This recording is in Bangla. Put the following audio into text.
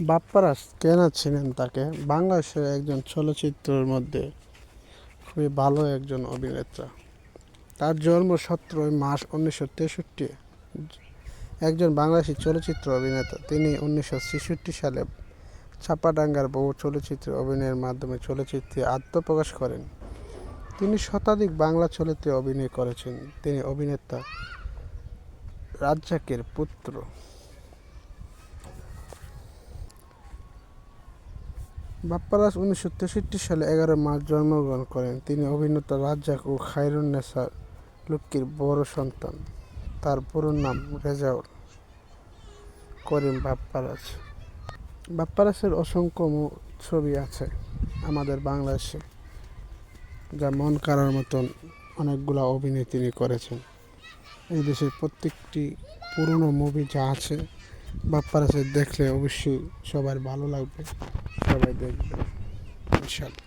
বাপ্পারাজ কেন ছিলেন তাকে? বাংলাদেশের একজন চলচ্চিত্রের মধ্যে খুবই ভালো একজন অভিনেতা। তার জন্ম সতেরোই মার্চ উনিশশো তেষট্টি। একজন বাংলাদেশি চলচ্চিত্র অভিনেতা। তিনি উনিশশো ছেষট্টি সালে ছাপাডাঙ্গার বহু চলচ্চিত্রে অভিনয়ের মাধ্যমে চলচ্চিত্রে আত্মপ্রকাশ করেন। তিনি শতাধিক বাংলা চলচ্চিত্রে অভিনয় করেছেন। তিনি অভিনেতা রাজ্জাকের পুত্র। বাপ্পারাজ উনিশশো তেষট্টি সালে এগারো মার্চ জন্মগ্রহণ করেন। তিনি অভিনেতা রাজ্জাক ও খায়রুন্নেসা লক্ষ্মীর বড় সন্তান। তার পুরো নাম রেজাউল করিম বাপ্পারাজ। বাপ্পারাজের অসংখ্য ছবি আছে আমাদের বাংলাদেশে, যা মন কারার মতন অনেকগুলো অভিনয় তিনি করেছেন। এই দেশের প্রত্যেকটি পুরনো মুভি যা আছে বাপ্পারাজের দেখলে অবশ্যই সবার ভালো লাগবে। সবাই দেখবে ইনশাল্লাহ।